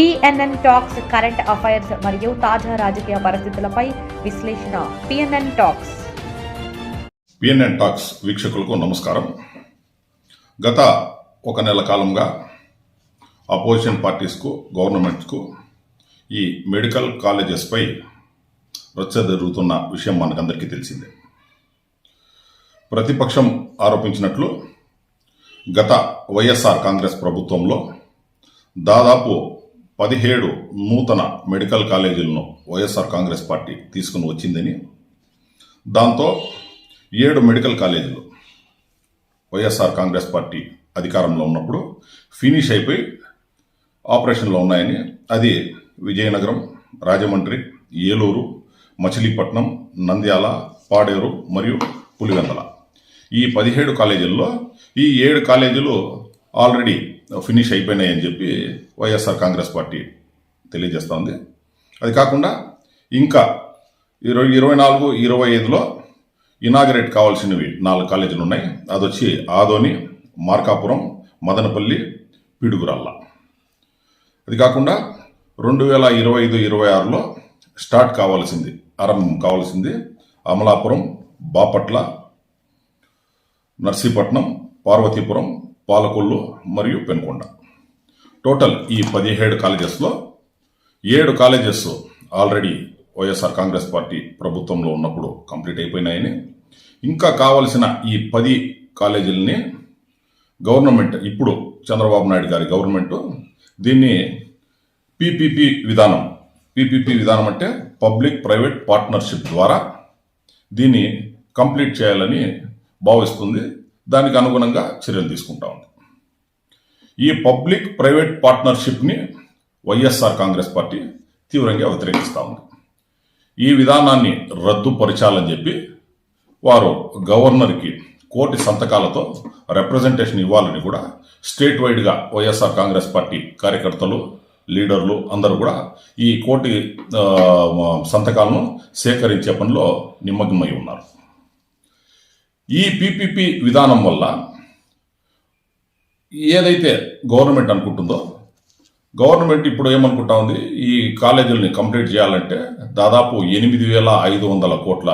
TNN talks current affairs మరియు తాజా రాజకీయ పరిస్థితులపై విశ్లేషణ. పిఎన్ఎన్ టాక్స్ పిఎన్ఎన్ టాక్స్ వీక్షకులకు నమస్కారం. గత ఒక నెల కాలంగా అపోజిషన్ పార్టీస్కు గవర్నమెంట్కు ఈ మెడికల్ కాలేజెస్పై రచ్చ జరుగుతున్న విషయం మనకందరికీ తెలిసిందే. ప్రతిపక్షం ఆరోపించినట్లు గత వైఎస్ఆర్ కాంగ్రెస్ ప్రభుత్వంలో దాదాపు పదిహేడు నూతన మెడికల్ కాలేజీలను వైఎస్ఆర్ కాంగ్రెస్ పార్టీ తీసుకుని వచ్చిందని దాంతో ఏడు మెడికల్ కాలేజీలు వైఎస్ఆర్ కాంగ్రెస్ పార్టీ అధికారంలో ఉన్నప్పుడు ఫినిష్ అయిపోయి ఆపరేషన్లో ఉన్నాయని అది విజయనగరం రాజమండ్రి ఏలూరు మచిలీపట్నం నంద్యాల పాడేరు మరియు పులివెందల. ఈ పదిహేడు కాలేజీల్లో ఈ ఏడు కాలేజీలు ఆల్రెడీ ఫినిష్ అయిపోయినాయని చెప్పి వైఎస్ఆర్ కాంగ్రెస్ పార్టీ తెలియజేస్తోంది. అది కాకుండా ఇంకా ఇరవై ఇరవై నాలుగు ఇరవై ఐదులో ఇనాగరేట్ కావాల్సినవి నాలుగు కాలేజీలు ఉన్నాయి. అదొచ్చి ఆదోని మార్కాపురం మదనపల్లి పిడుగురాళ్ళ. అది కాకుండా రెండు వేల ఇరవై ఐదు ఇరవై ఆరులో స్టార్ట్ కావాల్సింది ఆరంభం కావాల్సింది అమలాపురం బాపట్ల నర్సీపట్నం పార్వతీపురం పాలకొల్లు మరియు పెనుకొండ. టోటల్ ఈ పదిహేడు కాలేజెస్లో ఏడు colleges already YSR Congress party ప్రభుత్వంలో ఉన్నప్పుడు కంప్లీట్ అయిపోయినాయని. ఇంకా కావలసిన ఈ పది కాలేజీలని గవర్నమెంట్ ఇప్పుడు చంద్రబాబు నాయుడు గారి గవర్నమెంట్ దీన్ని పీపీపీ విధానం పీపీపీ విధానం అంటే పబ్లిక్ ప్రైవేట్ పార్ట్నర్షిప్ ద్వారా దీన్ని కంప్లీట్ చేయాలని భావిస్తుంది. దానికి అనుగుణంగా చర్యలు తీసుకుంటా ఉంది. ఈ పబ్లిక్ ప్రైవేట్ పార్ట్నర్షిప్ని వైఎస్ఆర్ కాంగ్రెస్ పార్టీ తీవ్రంగా వ్యతిరేకిస్తూ ఉంది. ఈ విధానాన్ని రద్దుపరచాలని చెప్పి వారు గవర్నర్కి కోటి సంతకాలతో రిప్రజెంటేషన్ ఇవ్వాలని కూడా స్టేట్ వైడ్గా వైఎస్ఆర్ కాంగ్రెస్ పార్టీ కార్యకర్తలు లీడర్లు అందరూ కూడా ఈ కోటి సంతకాలను సేకరించే పనిలో నిమగ్నమై ఉన్నారు. ఈ పీపీపీ విధానం వల్ల ఏదైతే గవర్నమెంట్ అనుకుంటుందో గవర్నమెంట్ ఇప్పుడు ఏమనుకుంటా ఉంది? ఈ కాలేజీలని కంప్లీట్ చేయాలంటే దాదాపు ఎనిమిది వేల ఐదు వందల కోట్ల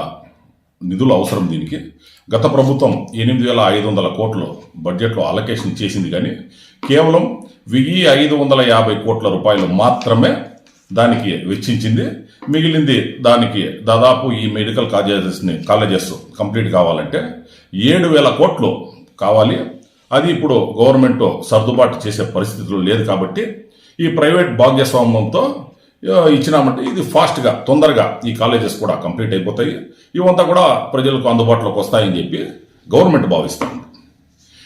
నిధులు అవసరం దీనికి. గత ప్రభుత్వం ఎనిమిది వేల ఐదు వందల కోట్లు బడ్జెట్లో అలొకేషన్ చేసింది కానీ కేవలం వెయ్యి ఐదు వందల యాభై కోట్ల రూపాయలు మాత్రమే దానికి వెచ్చించింది. మిగిలింది దానికి దాదాపు ఈ మెడికల్ కాలేజెస్ని కాలేజెస్ కంప్లీట్ కావాలంటే ఏడు వేల కోట్లు కావాలి. అది ఇప్పుడు గవర్నమెంట్ సర్దుబాటు చేసే పరిస్థితులు లేదు కాబట్టి ఈ ప్రైవేట్ భాగ్యస్వామ్యంతో ఇచ్చినామంటే ఇది ఫాస్ట్గా తొందరగా ఈ కాలేజెస్ కూడా కంప్లీట్ అయిపోతాయి. ఇవంతా కూడా ప్రజలకు అందుబాటులోకి వస్తాయని చెప్పి గవర్నమెంట్ భావిస్తుంది.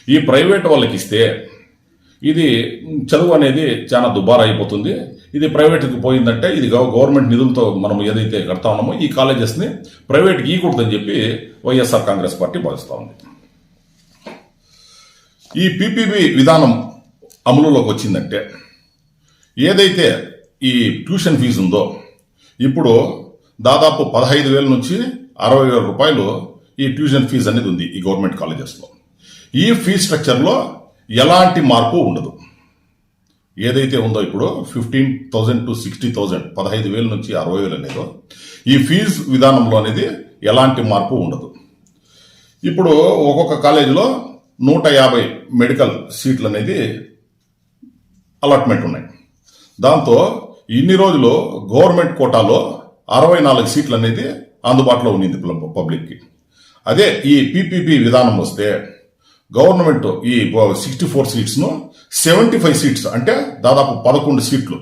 ఈ ప్రైవేట్ వాళ్ళకి ఇస్తే ఇది చదువు అనేది చాలా దుబారా అయిపోతుంది. ఇది ప్రైవేట్కి పోయిందంటే ఇది గవర్నమెంట్ నిధులతో మనం ఏదైతే కడతా ఉన్నామో ఈ కాలేజెస్ని ప్రైవేట్కి ఇవ్వకూడదని చెప్పి వైఎస్ఆర్ కాంగ్రెస్ పార్టీ భావిస్తూ ఉంది. ఈ పీపీబీ విధానం అమలులోకి వచ్చిందంటే ఏదైతే ఈ ట్యూషన్ ఫీజు ఉందో ఇప్పుడు దాదాపు పదహైదు వేల నుంచి అరవై వేల రూపాయలు ఈ ట్యూషన్ ఫీజు అనేది ఉంది ఈ గవర్నమెంట్ కాలేజెస్లో. ఈ ఫీజ్ స్ట్రక్చర్లో ఎలాంటి మార్పు ఉండదు. ఏదైతే ఉందో ఇప్పుడు fifteen thousand to sixty thousand పదహైదు వేల నుంచి అరవై వేలు అనేదో ఈ ఫీజు విధానంలో అనేది ఎలాంటి మార్పు ఉండదు. ఇప్పుడు ఒక్కొక్క కాలేజీలో నూట యాభై మెడికల్ సీట్లు అనేది అలాట్మెంట్ ఉన్నాయి. దాంతో ఇన్ని రోజులు గవర్నమెంట్ కోటాలో అరవై నాలుగు సీట్లు అనేది అందుబాటులో ఉన్నింది పబ్లిక్కి. అదే ఈ పీపీపీ విధానం వస్తే గవర్నమెంట్ ఈ సిక్స్టీ ఫోర్ సీట్స్ను సెవెంటీ ఫైవ్ సీట్స్ అంటే దాదాపు పదకొండు సీట్లు.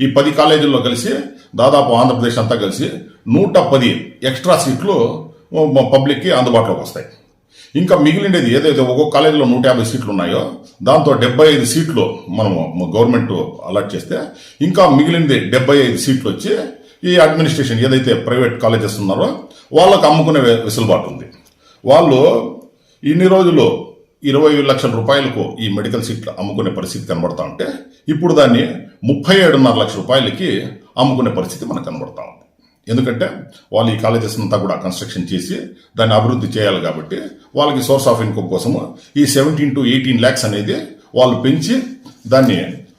ఈ పది కాలేజీల్లో కలిసి దాదాపు ఆంధ్రప్రదేశ్ అంతా కలిసి నూట పది ఎక్స్ట్రా సీట్లు పబ్లిక్కి అందుబాటులోకి వస్తాయి. ఇంకా మిగిలినది ఏదైతే ఒక్కొక్క కాలేజీలో నూట యాభై సీట్లు ఉన్నాయో దాంతో డెబ్బై ఐదు సీట్లు మనము గవర్నమెంట్ అలాట్ చేస్తే ఇంకా మిగిలింది డెబ్బై ఐదు సీట్లు వచ్చి ఈ అడ్మినిస్ట్రేషన్ ఏదైతే ప్రైవేట్ కాలేజెస్ ఉన్నారో వాళ్ళకు అమ్ముకునే వెసులుబాటు ఉంది. వాళ్ళు ఇన్ని రోజులు ఇరవై లక్షల రూపాయలకు ఈ మెడికల్ సీట్లు అమ్ముకునే పరిస్థితి కనబడతా ఉంటే ఇప్పుడు దాన్ని ముప్పై ఏడున్నర లక్షల రూపాయలకి అమ్ముకునే పరిస్థితి మనకు కనబడతా ఉంది. ఎందుకంటే వాళ్ళు ఈ కాలేజెస్ అంతా కూడా కన్స్ట్రక్షన్ చేసి దాన్ని అభివృద్ధి చేయాలి కాబట్టి వాళ్ళకి సోర్స్ ఆఫ్ ఇన్కమ్ కోసము ఈ సెవెంటీన్ టు ఎయిటీన్ ల్యాక్స్ అనేది వాళ్ళు పెంచి దాన్ని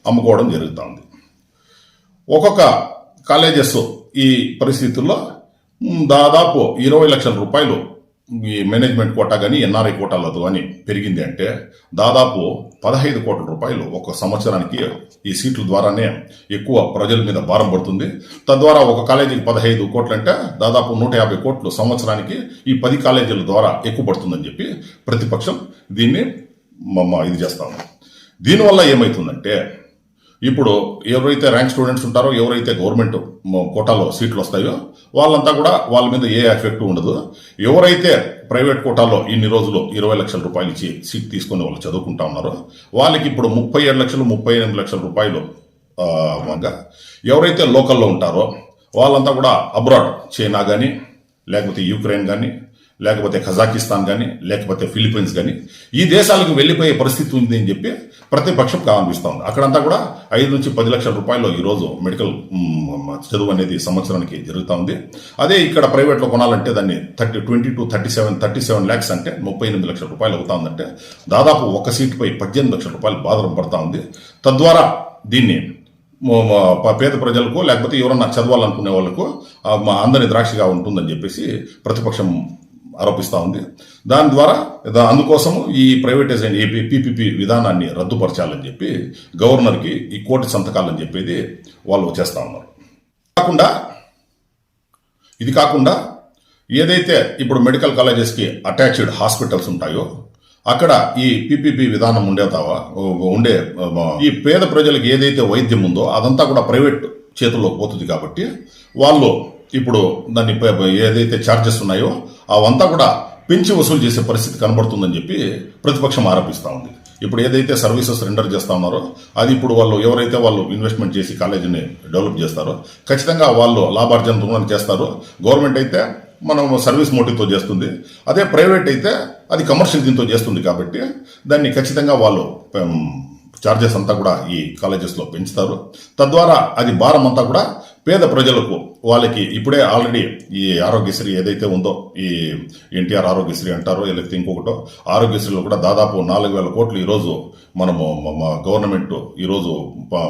అమ్ముకోవడం జరుగుతూ ఉంది. ఒక్కొక్క కాలేజెస్ ఈ పరిస్థితుల్లో దాదాపు ఇరవై లక్షల రూపాయలు ఈ మేనేజ్మెంట్ కోటా కానీ ఎన్ఆర్ఐ కోటాలతో కానీ పెరిగింది అంటే దాదాపు పదహైదు కోట్ల రూపాయలు ఒక సంవత్సరానికి ఈ సీట్ల ద్వారానే ఎక్కువ ప్రజల మీద భారం పడుతుంది. తద్వారా ఒక కాలేజీకి పదహైదు కోట్లు అంటే దాదాపు నూట యాభై కోట్లు సంవత్సరానికి ఈ పది కాలేజీల ద్వారా ఎక్కువ పడుతుందని చెప్పి ప్రతిపక్షం దీన్ని మమ్మ ఇది చేస్తాము దీనివల్ల ఏమవుతుందంటే ఇప్పుడు ఎవరైతే ర్యాంక్ స్టూడెంట్స్ ఉంటారో ఎవరైతే గవర్నమెంట్ కోటాలో సీట్లు వస్తాయో వాళ్ళంతా కూడా వాళ్ళ మీద ఏ ఎఫెక్ట్ ఉండదు. ఎవరైతే ప్రైవేట్ కోటాలో ఇన్ని రోజులు ఇరవై లక్షల రూపాయలు ఇచ్చి సీట్ తీసుకుని వాళ్ళు చదువుకుంటా ఉన్నారో వాళ్ళకి ఇప్పుడు ముప్పై ఏడు లక్షలు ముప్పై ఎనిమిది లక్షల రూపాయలు ఎవరైతే లోకల్లో ఉంటారో వాళ్ళంతా కూడా అబ్రాడ్ చైనా కానీ లేకపోతే యూక్రెయిన్ కానీ లేకపోతే కజాకిస్తాన్ కానీ లేకపోతే ఫిలిప్పీన్స్ కానీ ఈ దేశాలకు వెళ్ళిపోయే పరిస్థితి ఉంది అని చెప్పి ప్రతిపక్షం కనిపిస్తోంది అక్కడంతా కూడా ఐదు నుంచి పది లక్షల రూపాయలు ఈరోజు మెడికల్ చదువు అనేది సంవత్సరానికి జరుగుతూ ఉంది. అదే ఇక్కడ ప్రైవేట్లో కొనాలంటే దాన్ని thirty twenty to thirty seven thirty seven lakhs అంటే ముప్పై ఎనిమిది లక్షల రూపాయలు అవుతా ఉందంటే దాదాపు ఒక సీటుపై పద్దెనిమిది లక్షల రూపాయలు బాధలు పడతా ఉంది. తద్వారా దీన్ని పేద ప్రజలకు లేకపోతే ఎవరన్నా చదవాలనుకునే వాళ్ళకు మా అందరి ద్రాక్షగా ఉంటుందని చెప్పేసి ప్రతిపక్షం ఆరోపిస్తూ ఉంది. దాని ద్వారా అందుకోసం ఈ ప్రైవేటైజేషన్ ఏపీ పీపీపీ విధానాన్ని రద్దుపరచాలని చెప్పి గవర్నర్కి ఈ కోటి సంతకాలని చెప్పేది వాళ్ళు చేస్తూ ఉన్నారు. కాకుండా ఇది కాకుండా ఏదైతే ఇప్పుడు మెడికల్ కాలేజెస్కి అటాచ్డ్ హాస్పిటల్స్ ఉంటాయో అక్కడ ఈ పీపీపీ విధానం ఉండేతావా ఉండే ఈ పేద ప్రజలకు ఏదైతే వైద్యం ఉందో అదంతా కూడా ప్రైవేట్ చేతుల్లో పోతుంది కాబట్టి వాళ్ళు ఇప్పుడు దాన్ని ఏదైతే ఛార్జెస్ ఉన్నాయో అవంతా కూడా పెంచి వసూలు చేసే పరిస్థితి కనబడుతుందని చెప్పి ప్రతిపక్షం ఆరోపిస్తూ ఉంది. ఇప్పుడు ఏదైతే సర్వీసెస్ రెండర్ చేస్తా ఉన్నారో అది ఇప్పుడు వాళ్ళు ఎవరైతే వాళ్ళు ఇన్వెస్ట్మెంట్ చేసి కాలేజీని డెవలప్ చేస్తారో ఖచ్చితంగా వాళ్ళు లాభార్జన రుణాన్ని చేస్తారు. గవర్నమెంట్ అయితే మనం సర్వీస్ మోటివ్తో చేస్తుంది. అదే ప్రైవేట్ అయితే అది కమర్షియల్ దీంతో చేస్తుంది కాబట్టి దాన్ని ఖచ్చితంగా వాళ్ళు చార్జెస్ అంతా కూడా ఈ కాలేజెస్లో పెంచుతారు. తద్వారా అది భారం అంతా కూడా పేద ప్రజలకు వాళ్ళకి ఇప్పుడే ఆల్రెడీ ఈ ఆరోగ్యశ్రీ ఏదైతే ఉందో ఈ ఎన్టీఆర్ ఆరోగ్యశ్రీ అంటారో లేకపోతే ఇంకొకటో ఆరోగ్యశ్రీలో కూడా దాదాపు నాలుగు వేల కోట్లు ఈరోజు మనము మా గవర్నమెంట్ ఈరోజు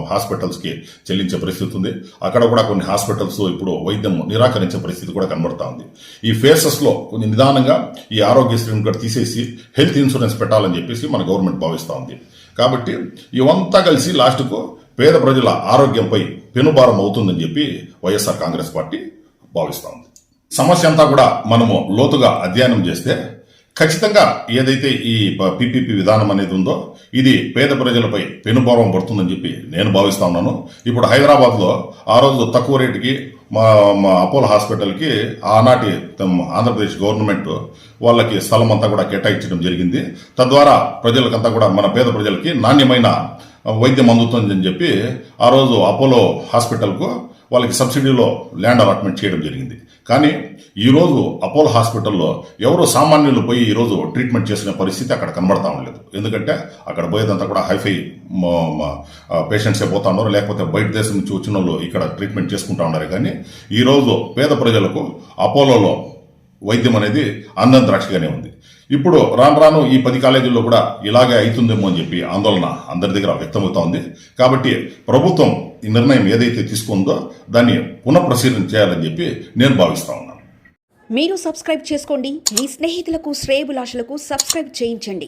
హాస్పిటల్స్కి చెల్లించే పరిస్థితి ఉంది. అక్కడ కూడా కొన్ని హాస్పిటల్స్ ఇప్పుడు వైద్యం నిరాకరించే పరిస్థితి కూడా కనబడతా ఉంది. ఈ ఫేసెస్లో కొంచెం నిదానంగా ఈ ఆరోగ్యశ్రీని కూడా తీసేసి హెల్త్ ఇన్సూరెన్స్ పెట్టాలని చెప్పేసి మన గవర్నమెంట్ భావిస్తూ ఉంది. కాబట్టి ఇవంతా కలిసి లాస్ట్కు పేద ప్రజల ఆరోగ్యంపై పెనుభారం అవుతుందని చెప్పి వైఎస్ఆర్ కాంగ్రెస్ పార్టీ భావిస్తూ ఉంది సమస్య అంతా కూడా మనము లోతుగా అధ్యయనం చేస్తే ఖచ్చితంగా ఏదైతే ఈ పీపీపీ విధానం అనేది ఉందో ఇది పేద ప్రజలపై పెనుభావం పడుతుందని చెప్పి నేను భావిస్తా ఉన్నాను. ఇప్పుడు హైదరాబాద్లో ఆ రోజు తక్కువ రేటుకి మా మా అపోలో హాస్పిటల్కి ఆనాటి తమ ఆంధ్రప్రదేశ్ గవర్నమెంట్ వాళ్ళకి స్థలం అంతా కూడా కేటాయించడం జరిగింది. తద్వారా ప్రజలకంతా కూడా మన పేద ప్రజలకి నాణ్యమైన వైద్యం అందుతుందని చెప్పి ఆ రోజు అపోలో హాస్పిటల్కు వాళ్ళకి సబ్సిడీలో ల్యాండ్ అలాట్మెంట్ చేయడం జరిగింది. కానీ ఈరోజు అపోలో హాస్పిటల్లో ఎవరు సామాన్యులు పోయి ఈరోజు ట్రీట్మెంట్ చేసిన పరిస్థితి అక్కడ కనబడతా ఉండలేదు. ఎందుకంటే అక్కడ పోయేదంతా కూడా హైఫై పేషెంట్సే పోతా ఉన్నారు. లేకపోతే బయట దేశం నుంచి వచ్చిన వాళ్ళు ఇక్కడ ట్రీట్మెంట్ చేసుకుంటా ఉన్నారు. కానీ ఈరోజు పేద ప్రజలకు అపోలోలో వైద్యం అనేది అందం ద్రాక్షగానే ఉంది. ఇప్పుడు రాను రాను ఈ పది కాలేజీల్లో కూడా ఇలాగే అవుతుందేమో అని చెప్పి ఆందోళన అందరి దగ్గర వ్యక్తమవుతా ఉంది. కాబట్టి ప్రభుత్వం ఈ నిర్ణయం ఏదైతే తీసుకుందో దాన్ని పునఃప్రసీలన చేయాలని చెప్పి నేను భావిస్తా ఉన్నాను. మీరు సబ్స్క్రైబ్ చేసుకోండి. మీ స్నేహితులకు శ్రేయబులాషలకు సబ్స్క్రైబ్ చేయించండి.